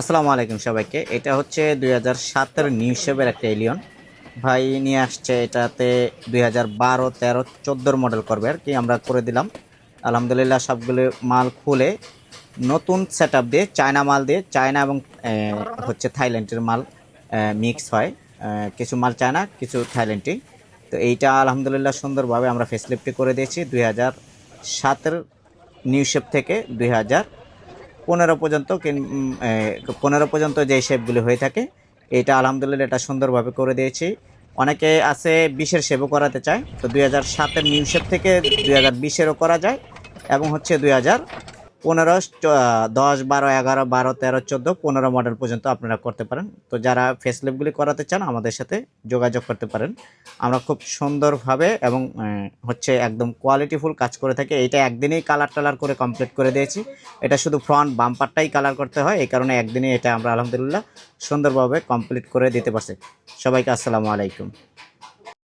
আসসালামু আলাইকুম সবাইকে। এটা হচ্ছে দুই হাজার সাতের নিউ শেপের একটা এলিয়ন ভাই নিয়ে আসছে এটাতে দুই হাজার বারো তেরো চোদ্দোর মডেল করবে আর কি, আমরা করে দিলাম। আলহামদুলিল্লাহ সবগুলো মাল খুলে নতুন সেট দিয়ে চায়না মাল দিয়ে, চায়না এবং হচ্ছে থাইল্যান্ডের মাল মিক্স হয়। কিছু মাল চায়না, কিছু থাইল্যান্ডি। তো এইটা আলহামদুলিল্লাহ সুন্দরভাবে আমরা ফেসলিফটি করে দিয়েছি। দুই হাজার সাতের নিউ শেপ থেকে দুই হাজার পনেরো পর্যন্ত পনেরো পর্যন্ত যে শেপগুলি হয়ে থাকে, এটা আলহামদুলিল্লাহ এটা সুন্দরভাবে করে দিয়েছি। অনেকে আছে বিশের শেপও করাতে চায়, তো দুই হাজার সাতের নিউ শেপ থেকে দুই হাজার বিশেরও করা যায়, এবং হচ্ছে দুই হাজার পনেরো দশ, বারো, এগারো, বারো, তেরো, চোদ্দ, পনেরো মডেল পর্যন্ত আপনারা করতে পারেন। তো যারা ফেসলিপগুলি করাতে চান, আমাদের সাথে যোগাযোগ করতে পারেন। আমরা খুব সুন্দরভাবে এবং হচ্ছে একদম কোয়ালিটিফুল কাজ করে থাকি। এইটা একদিনেই কালার টালার করে কমপ্লিট করে দিয়েছি। এটা শুধু ফ্রন্ট বাম্পারটাই কালার করতে হয়। এই কারণে একদিনে এটা আমরা আলহামদুলিল্লাহ সুন্দরভাবে কমপ্লিট করে দিতে পারছি। সবাইকে আসসালামু আলাইকুম।